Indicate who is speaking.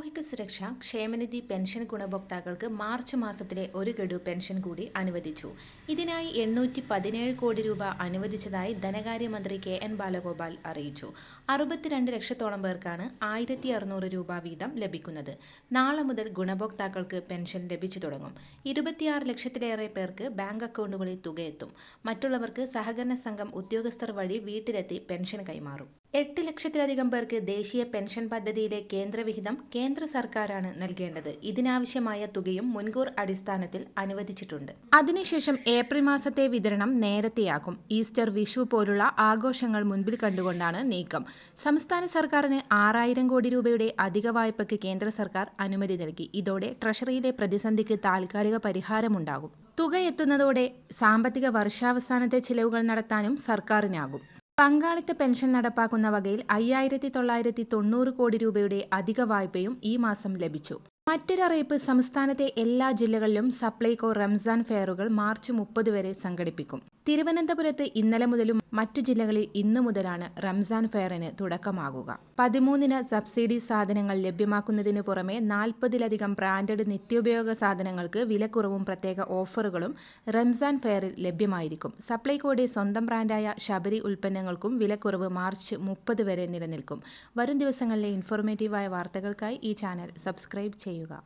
Speaker 1: സാമൂഹിക സുരക്ഷ ക്ഷേമനിധി പെൻഷൻ ഗുണഭോക്താക്കൾക്ക് മാർച്ച് മാസത്തിലെ ഒരു ഗഡു പെൻഷൻ കൂടി അനുവദിച്ചു. ഇതിനായി എണ്ണൂറ്റി പതിനേഴ് കോടി രൂപ അനുവദിച്ചതായി ധനകാര്യമന്ത്രി കെ എൻ ബാലഗോപാൽ അറിയിച്ചു. അറുപത്തിരണ്ട് ലക്ഷത്തോളം പേർക്കാണ് ആയിരത്തി അറുന്നൂറ് രൂപ വീതം ലഭിക്കുന്നത്. നാളെ മുതൽ ഗുണഭോക്താക്കൾക്ക് പെൻഷൻ ലഭിച്ചു തുടങ്ങും. ഇരുപത്തിയാറ് ലക്ഷത്തിലേറെ പേർക്ക് ബാങ്ക് അക്കൗണ്ടുകളിൽ തുകയെത്തും മറ്റുള്ളവർക്ക് സഹകരണ സംഘം ഉദ്യോഗസ്ഥർ വഴി വീട്ടിലെത്തി പെൻഷൻ കൈമാറും. എട്ട് ലക്ഷത്തിലധികം പേർക്ക് ദേശീയ പെൻഷൻ പദ്ധതിയിലെ കേന്ദ്രവിഹിതം കേന്ദ്ര സർക്കാരാണ് നൽകേണ്ടത്. ഇതിനാവശ്യമായ തുകയും മുൻകൂർ അടിസ്ഥാനത്തിൽ അനുവദിച്ചിട്ടുണ്ട്. അതിനുശേഷം ഏപ്രിൽ മാസത്തെ വിതരണം നേരത്തെയാക്കും ഈസ്റ്റർ വിഷു പോലുള്ള ആഘോഷങ്ങൾ മുൻപിൽ കണ്ടുകൊണ്ടാണ് നീക്കം. സംസ്ഥാന സർക്കാരിന് ആറായിരം കോടി രൂപയുടെ അധിക വായ്പയ്ക്ക് കേന്ദ്ര സർക്കാർ അനുമതി നൽകി. ഇതോടെ ട്രഷറിയിലെ പ്രതിസന്ധിക്ക് താൽക്കാലിക പരിഹാരമുണ്ടാകും. തുക എത്തുന്നതോടെ സാമ്പത്തിക വർഷാവസാനത്തെ ചിലവുകൾ നടത്താനും സർക്കാരിനാകും. പങ്കാളിത്ത പെൻഷൻ നടപ്പാക്കുന്ന വകയിൽ അയ്യായിരത്തി തൊള്ളായിരത്തി തൊണ്ണൂറ് കോടി രൂപയുടെ അധിക വായ്പയും ഈ മാസം ലഭിച്ചു. മറ്റൊരറിയിപ്പ് സംസ്ഥാനത്തെ എല്ലാ ജില്ലകളിലും സപ്ലൈകോ റംസാൻ ഫെയറുകൾ മാർച്ച് മുപ്പത് വരെ സംഘടിപ്പിക്കും. തിരുവനന്തപുരത്ത് ഇന്നലെ മുതലും മറ്റു ജില്ലകളിൽ ഇന്നു മുതലാണ് റംസാൻ ഫെയറിന് തുടക്കമാകുക. പതിമൂന്നിന് സബ്സിഡി സാധനങ്ങൾ ലഭ്യമാക്കുന്നതിന് പുറമെ നാൽപ്പതിലധികം ബ്രാൻഡഡ് നിത്യോപയോഗ സാധനങ്ങൾക്ക് വിലക്കുറവും പ്രത്യേക ഓഫറുകളും റംസാൻ ഫെയറിൽ ലഭ്യമായിരിക്കും. സപ്ലൈകോയുടെ സ്വന്തം ബ്രാൻഡായ ശബരി ഉൽപ്പന്നങ്ങൾക്കും വിലക്കുറവ് മാർച്ച് മുപ്പത് വരെ നിലനിൽക്കും. വരും ദിവസങ്ങളിലെ ഇൻഫോർമേറ്റീവായ വാർത്തകൾക്കായി ഈ ചാനൽ സബ്സ്ക്രൈബ് ചെയ്യുക.